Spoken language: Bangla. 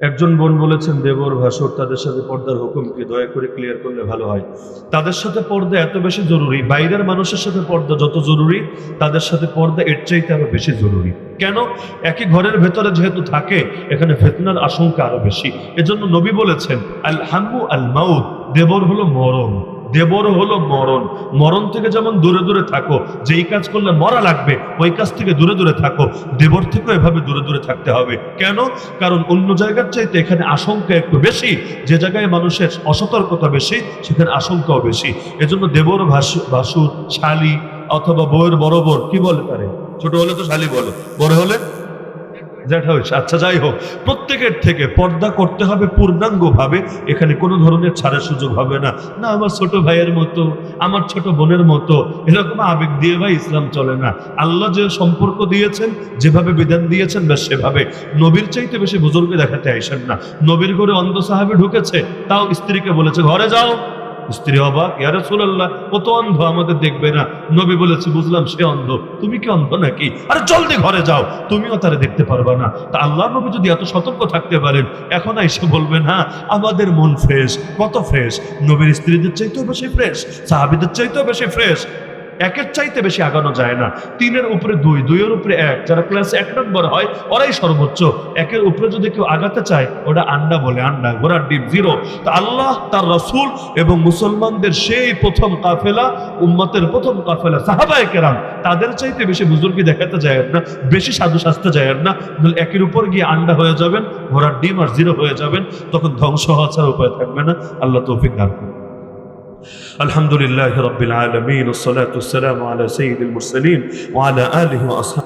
একজন বোন বলেছেন, দেবর, ভাসর, তাদের সাথে পর্দার হুকুম কি? দয়া করে ক্লিয়ার করলে ভালো হয়। তাদের সাথে পর্দা এত বেশি জরুরি। বাইরের মানুষের সাথে পর্দা যত জরুরি, তাদের সাথে পর্দা এর চাইতে আরও বেশি জরুরি। কেন? একই ঘরের ভেতরে যেহেতু থাকে, এখানে ফেতনার আশঙ্কা আরও বেশি। এজন্য নবী বলেছেন, আল হাম্মু আল মাউদ দেবর হলো মরণ। দেবর হলো মরণ। মরণ থেকে যেমন দূরে দূরে থাকো, যেই কাজ করলে মরা লাগবে, ওই কাজ থেকে দূরে দূরে থাকো। দেবর থেকেও এভাবে দূরে দূরে থাকতে হবে। কেন? কারণ অন্য জায়গার চাইতে এখানে আশঙ্কা একটু বেশি। যে জায়গায় মানুষের অসতর্কতা বেশি, সেখানে আশঙ্কাও বেশি। এজন্য দেবর ভাসু- ভাসুর, শালি অথবা বউয়ের বড় বোন কি বলে পারে ছোট হলে তো শালি বলে, বড় হলে জ্যাঠা হয়েছে আচ্ছা যাই হোক, প্রত্যেকের থেকে পর্দা করতে হবে পূর্ণাঙ্গ ভাবে এখানে কোনো ধরনের ছাড়ের সুযোগ হবে না। না, আমার ছোট ভাইয়ের মতো, আমার ছোট বোনের মতো, এরকম আবেগ দিয়ে ভাই ইসলাম চলে না। আল্লাহ যে সম্পর্ক দিয়েছেন, যেভাবে বিধান দিয়েছেন, ব্যাস সেভাবে। নবীর চাইতে বেশি বুজুর্গে দেখাতে আইসেন না। নবীর ঘরে অন্ধ সাহাবি ঢুকেছে, তাও স্ত্রীকে বলেছে, ঘরে যাও। স্ত্রী অবাক ইয়ার সুলাল্লাহ ও তো অন্ধ আমাদের দেখবে না? নবী বলেছে, বুঝলাম সে অন্ধ। তুমি কি অন্ধ নাকি? আরে জলদি ঘরে যাও, তুমিও তারা দেখতে পারবে না। তা আল্লাহ নবী যদি এত সতর্ক থাকতে পারেন, এখন এসে বলবে, না, আমাদের মন ফ্রেশ। কত ফ্রেশ? নবীর স্ত্রীদের চাইতেও বেশি ফ্রেশ, সাহাবিদের চাইতেও বেশি ফ্রেশ। একের চাইতে বেশি আগানো যায় না। তিনের উপরে দুই, দুইয়ের উপরে এক। যারা ক্লাস এক নম্বর হয়, ওরাই সর্বোচ্চ। একের উপরে যদি কেউ আগাতে চায় ওটা আন্ডা বলে আন্ডা, ঘোড়ার ডিপ জিরো তা আল্লাহ, তার রসুল এবং মুসলমানদের সেই প্রথম কাফেলা, উম্মতের প্রথম কাফেলা, সাহাবায়ে কেরাম, তাদের চাইতে বেশি বুজুর্গি দেখাতে যায় না, বেশি সাধু সাজতে যায় না। একের উপর গিয়ে আন্ডা হয়ে যাবেন, ঘোড়ার ডিম আর জিরো হয়ে যাবেন, তখন ধ্বংস হওয়া ছাড়া উপায় থাকবে না। আল্লাহ তৌফিক দান করুন। الحمد لله رب العالمين والصلاة والسلام على سيد المرسلين وعلى آله وأصحابه